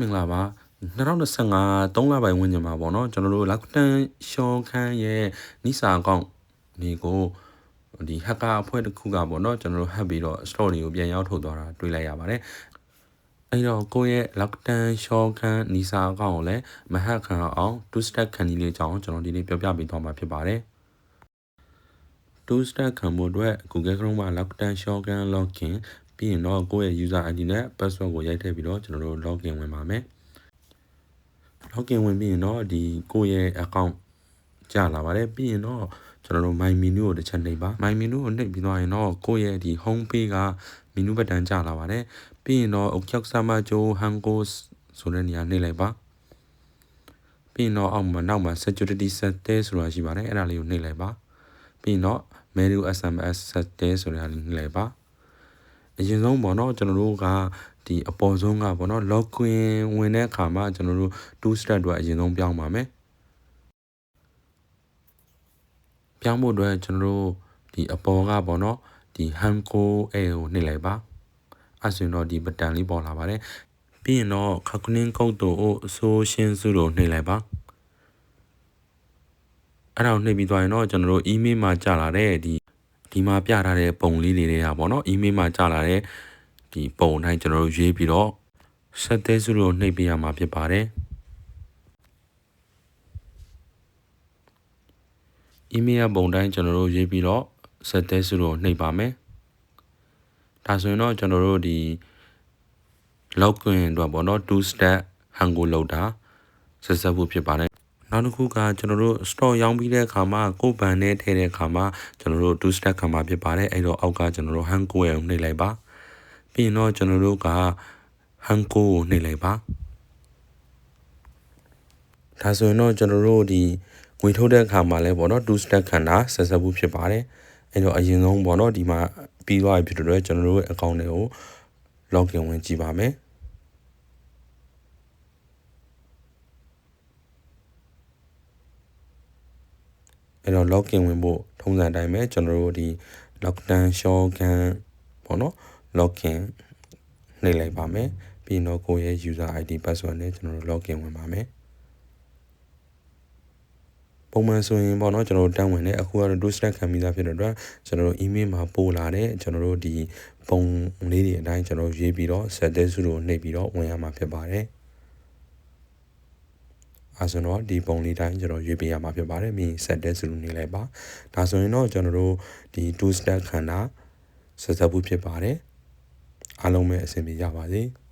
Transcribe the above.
မင်္ဂလာပါ2025 3လပိုင်းဝန်းကျင်မှာပေါ့နော်ကျွန်တော်တို့လောက်တန်ရှောင်းခန်းရဲ့နိစာအကောင့်ဒီကိုဒီ hacker အဖွဲ့တစ်ခုကပေါ့နော်ကျွန်တော်တို့ hack ပြီးတော့ store တွေကိုပြန်ရောက်ထုတ်သွားတာတွေ့လိုက်ရပါတယ်အဲ့တော့ကိုယ့်ရဲ့လောက်တန်ရှောင်းခန်းနိစာအကောင့်ကိုလည်းမဟက်ခံအောင် two step ခံနည်းလေးအကြောင်းကျွန်တော်ဒီနေ့ပြောပြပေးသွားမှာဖြစ်ပါတယ် two step ခံဖို့အတွက် Google Chrome မှာ Lockdown Shotgun Login ပြီးရင်တော့ကိုယ့်ရဲ့ user ID နဲ့ password ကိုရိုက်ထည့်ပြီးတော့ကျွန်တော်တို့ login ဝင်ပါမယ် login ဝင်ပြီးရင်တော့ဒီကိုယ့်ရဲ့ account ကြာလာပါတယ်ပြီးရင်တော့ကျွန်တော်တို့ my menu ကိုတစ်ချက်နှိပ်ပါ my menu ကိုနှိပ်ပြီးသွားရင်တော့ကိုယ့်ရဲ့ဒီ home page က menu ဘက်တန်းကြာလာပါတယ်ပြီးရင်တော့ ok ဆာမဂျိုဟန်ကိုဆိုတဲ့နေရာနှိပ်လိုက်ပါပြီးရင်တော့အောက်မှာနောက်မှာ security setting ဆိုတာရှိပါတယ်အဲ့ဒါလေးကိုနှိပ်လိုက်ပါပြီးရင်တော့ menu sms setting ဆိုတာလေးနှိပ်လိုက်ပါ အရင်ဆုံးပေါ့နော်ကျွန်တော်တို့ကဒီအပေါ်ဆုံးကပေါ့နော် login ဝင်တဲ့အခါမှာကျွန်တော်တို့ two step တော့အရင်ဆုံးပြောင်းပါမယ်ပြောင်းဖို့အတွက်ကျွန်တော်တို့ဒီအပေါ်ကပေါ့နော်ဒီ hanko a ကိုနှိပ်လိုက်ပါအဲဆိုရင်တော့ဒီဘတန်လေးပေါ်လာပါတယ်ပြီးရင်တော့ calculating code တို့အစိုးရှင်းစုတို့နှိပ်လိုက်ပါအဲ့ဒါကိုနှိပ်ပြီးသွားရင်တော့ကျွန်တော်တို့ email မှာကြာလာတဲ့ဒီ ဒီမှာပြထားတဲ့ပုံလေးတွေတွေကပေါ့နော် email မှာကြာလာတဲ့ဒီပုံအတိုင်းကျွန်တော်တို့ရေးပြီးတော့ဆက်သေးစုလို့နှိပ်ပေးရမှာဖြစ်ပါတယ် email ပုံတိုင်းကျွန်တော်တို့ရေးပြီးတော့ဆက်သေးစုလို့နှိပ်ပါမယ်ဒါဆိုရင်တော့ကျွန်တော်တို့ဒီ login အတွက်ပေါ့နော် two step hango လောက်တာဆက်ဆက်ဖို့ဖြစ်ပါတယ် နောက်တစ်ခုကကျွန်တော်တို့ store ရောင်းပြီးတဲ့အခါမှာကိုယ်ဘန်နဲ့ထည့်တဲ့အခါမှာကျွန်တော်တို့ two step ခံမှာဖြစ်ပါတယ်အဲ့တော့အောက်ကကျွန်တော်တို့ hango ရဲ့နှိပ်လိုက်ပါပြီးရင်တော့ကျွန်တော်တို့ကဟန်ကိုကိုနှိပ်လိုက်ပါဒါဆိုရင်တော့ကျွန်တော်တို့ဒီငွေထုတ်တဲ့အခါမှာလဲပေါ့နော် two step ခံတာဆက်ဆက်ဖို့ဖြစ်ပါတယ်အဲ့တော့အရင်ဆုံးပေါ့နော်ဒီမှာပြီးသွားပြီဖြစ်တဲ့အတွက်ကျွန်တော်တို့ရဲ့ account တွေကို login ဝင်ကြည့်ပါမယ် အဲ့တော့ login ဝင်ဖို့ထုံးစံအတိုင်းပဲကျွန်တော်တို့ဒီ lockdown shortcut ပေါ့နော် login နှိပ်လိုက်ပါမယ်ပြီးတော့ကိုယ့်ရဲ့ user ID password နဲ့ကျွန်တော်တို့ login ဝင်ပါမယ်ပုံမှန်ဆိုရင်ပေါ့နော်ကျွန်တော်တို့တန်းဝင်တယ်အခုကတော့ two step ခံပြီးသားဖြစ်တဲ့အတွက်ကျွန်တော်တို့ email မှာပို့လာတဲ့ကျွန်တော်တို့ဒီပုံလေးတွေအတိုင်းကျွန်တော်ရေးပြီးတော့ set တဲ့စုလို့နှိပ်ပြီးတော့ဝင်ရမှာဖြစ်ပါတယ် အဲဆိုတော့ဒီပုံလေးတိုင်းကျွန်တော်ရွေးပေးရမှာဖြစ်ပါတယ်မြင် set တဲ့စုလို့နေလိုက်ပါဒါဆိုရင်တော့ကျွန်တော်တို့ဒီ two step ခံတာဆက်ဆက်ဖို့ဖြစ်ပါတယ်အားလုံးပဲအဆင်ပြေကြပါစေ။